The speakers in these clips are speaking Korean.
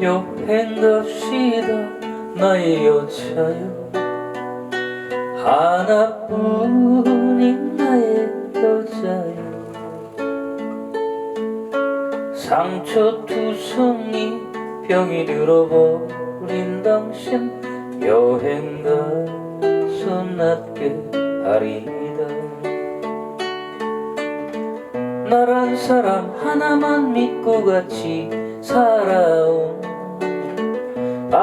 여행갑시다 나의 여자여. 하나뿐인 나의 여자여. 상처 투성이 병이 들어버린 당신 여행 가서 낫게 하리다. 나란 사람 하나만 믿고 같이 살아온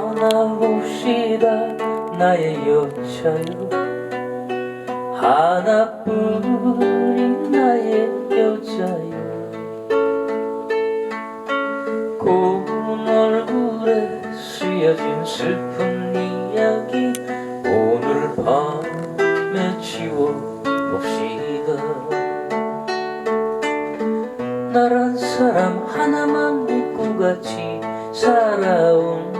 안아봅시다. 나의 여자여 하나뿐인 나의 여자여. 고운 얼굴에 쓰여진 슬픈 이야기 오늘 밤에 지워봅시다. 나란 사람 하나만 믿고 같이 살아온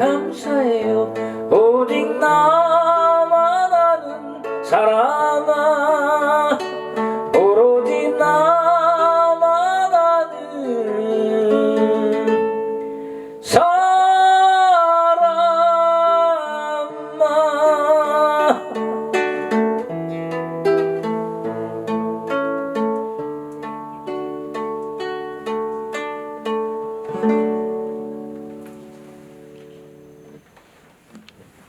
감사해요. 오직 나만 아는 사랑아.